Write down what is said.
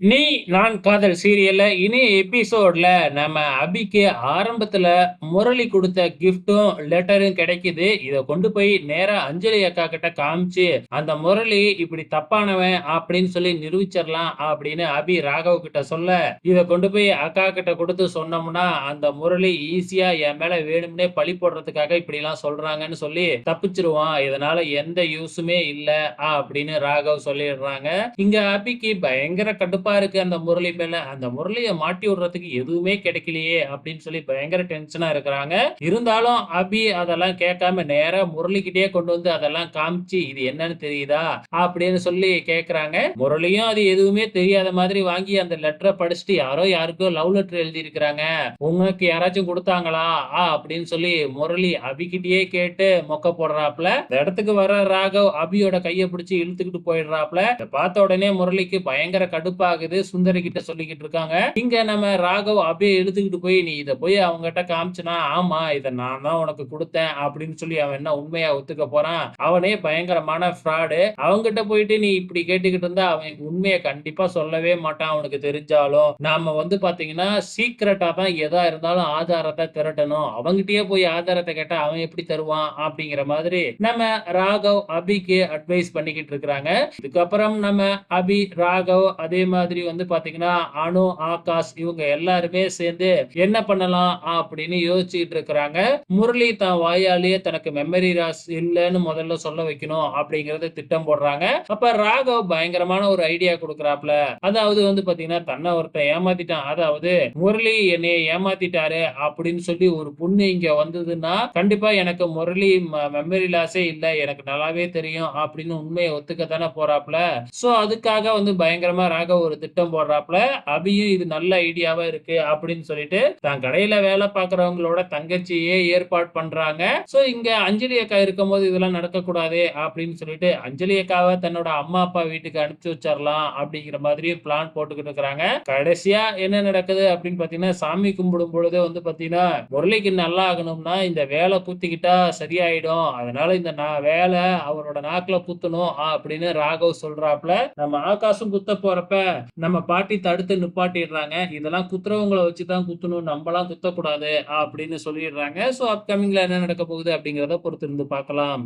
நீ நான் காதல் சீரியல்ல இனி எபிசோட்ல நம்ம அபிக்கு ஆரம்பத்துல முரளி கொடுத்த கிஃப்ட்டும் லெட்டரும் கிடைக்குது. இதை கொண்டு போய் நேரா அஞ்சலி அக்கா கிட்ட காமிச்சு அந்த முரளி இப்படி தப்பானவன் அப்படின்னு சொல்லி நிரூபிச்சிடலாம் அப்படின்னு அபி ராகவ் கிட்ட சொல்ல இதை கொண்டு போய் அக்கா கிட்ட கொடுத்து சொன்னோம்னா அந்த முரளி ஈஸியா என் மேல வேணும்னே பழி போடுறதுக்காக இப்படி எல்லாம் சொல்றாங்கன்னு சொல்லி தப்பிச்சிருவான். இதனால எந்த யூஸுமே இல்ல அப்படின்னு ராகவ் சொல்லிடுறாங்க. இங்க அபிக்கு பயங்கர கடுப்பு கடுப்பா இருக்கு அந்த முரளி மேல. அந்த முரளிய மாட்டி விடுறதுக்கு எதுவுமே கிடைக்கலையே அப்படின்னு சொல்லி பயங்கர டென்ஷனா இருக்கிறாங்க. இருந்தாலும் அபி அதெல்லாம் கேட்காம நேரா முரளிக்கிட்டே கொண்டு வந்து அதெல்லாம் காமிச்சு இது என்னன்னு தெரியுதா? அப்படின்னு சொல்லி கேக்குறாங்க. முரளியும் அது எதுவுமே தெரியாத மாதிரி வாங்கி அந்த லெட்டரை படிச்சுட்டு யாரோ யாருக்கோ லவ் லெட்டர் எழுதி இருக்கிறாங்க உங்களுக்கு யாராச்சும் கொடுத்தாங்களா? ஆ அப்படின்னு சொல்லி முரளி அபிக்கிட்டயே கேட்டு மொக்க போடுறாப்ல இந்த இடத்துக்கு வர ராகவ் அபியோட கையை பிடிச்சி இழுத்துக்கிட்டு போயிடுறாப்ல பார்த்த உடனே முரளிக்கு பயங்கர கடுப்பாக ஆகுது சுந்தரி கிட்ட சொல்லிக்கிட்டு இருக்காங்க. இங்க நம்ம ராகவ் அப்படியே எடுத்துக்கிட்டு போய் நீ இதை போய் அவங்ககிட்ட காமிச்சுனா ஆமா இதை நான் தான் உனக்கு கொடுத்தேன் அப்படின்னு சொல்லி அவன் என்ன உண்மையா ஒத்துக்க போறான். அவனே பயங்கரமான ஃப்ராடு அவங்ககிட்ட போயிட்டு நீ இப்படி கேட்டுக்கிட்டு இருந்தா அவன் உண்மையை கண்டிப்பா சொல்லவே மாட்டான் அவனுக்கு தெரிஞ்சாலும். நாம வந்து பாத்தீங்கன்னா சீக்கிரட்டா தான் எதா இருந்தாலும் ஆதாரத்தை திரட்டணும். அவங்கிட்டயே போய் ஆதாரத்தை கேட்டா அவன் எப்படி தருவான் அப்படிங்கிற மாதிரி நம்ம ராகவ் அபிக்கு அட்வைஸ் பண்ணிக்கிட்டு இருக்கிறாங்க. இதுக்கப்புறம் நம்ம அபி ராகவ் அதே மாதிரி மாதிரி வந்து பாத்தீங்கன்னா அணு ஆகாஷ் இவங்க எல்லாருமே சேர்ந்து என்ன பண்ணலாம் அப்படின்னு யோசிச்சுட்டு இருக்கிறாங்க. முரளி தான் வாயாலேயே தனக்கு மெமரி ராஸ் இல்லைன்னு முதல்ல சொல்ல வைக்கணும் அப்படிங்கறத திட்டம் போடுறாங்க. அப்ப ராகவ் பயங்கரமான ஒரு ஐடியா கொடுக்குறாப்ல அதாவது வந்து பாத்தீங்கன்னா தன்னை ஒருத்தன் ஏமாத்திட்டான். அதாவது முரளி என்னைய ஏமாத்திட்டாரு அப்படின்னு சொல்லி ஒரு பொண்ணு இங்க வந்ததுன்னா கண்டிப்பா எனக்கு முரளி மெமரி லாஸே இல்ல. எனக்கு நல்லாவே தெரியும் அப்படின்னு உண்மையை ஒத்துக்கத்தானே போறாப்ல சோ அதுக்காக வந்து பயங்கரமா ராகவ் ஒரு திட்டம் போடுறாப்புல அபியும் இது நல்ல ஐடியாவா இருக்கு அப்படின்னு சொல்லிட்டு தான் கடையில வேலை பாக்குறவங்களோட தங்கச்சியே ஏற்பாடு பண்றாங்க. சோ இங்க அஞ்சலி அக்கா இருக்கும் போது இதெல்லாம் நடக்கக்கூடாது அப்படின்னு சொல்லிட்டு அஞ்சலி அக்காவை தன்னோட அம்மா அப்பா வீட்டுக்கு அனுப்பிச்சு வச்சிடலாம் அப்படிங்கிற மாதிரி பிளான் போட்டுக்கிட்டு இருக்கிறாங்க. கடைசியா என்ன நடக்குது அப்படின்னு பாத்தீங்கன்னா சாமி கும்பிடும் பொழுது வந்து பாத்தீங்கன்னா முரளிக்கு நல்லா ஆகணும்னா இந்த வேலை குத்திக்கிட்டா சரியாயிடும். அதனால இந்த வேலை அவரோட நாக்குல குத்தணும் அப்படின்னு ராகவ் சொல்றாப்ல நம்ம ஆகாசம் குத்த போறப்ப நம்ம பாட்டி தடுத்து நிப்பாட்டிடுறாங்க. இதெல்லாம் குத்துறவங்களை வச்சுதான் குத்தணும். நம்மளாம் குத்தக்கூடாது அப்படின்னு சொல்லிடுறாங்க. ஸோ அப்கமிங்ல என்ன நடக்க போகுது அப்படிங்கிறத பொறுத்திருந்து பார்க்கலாம்.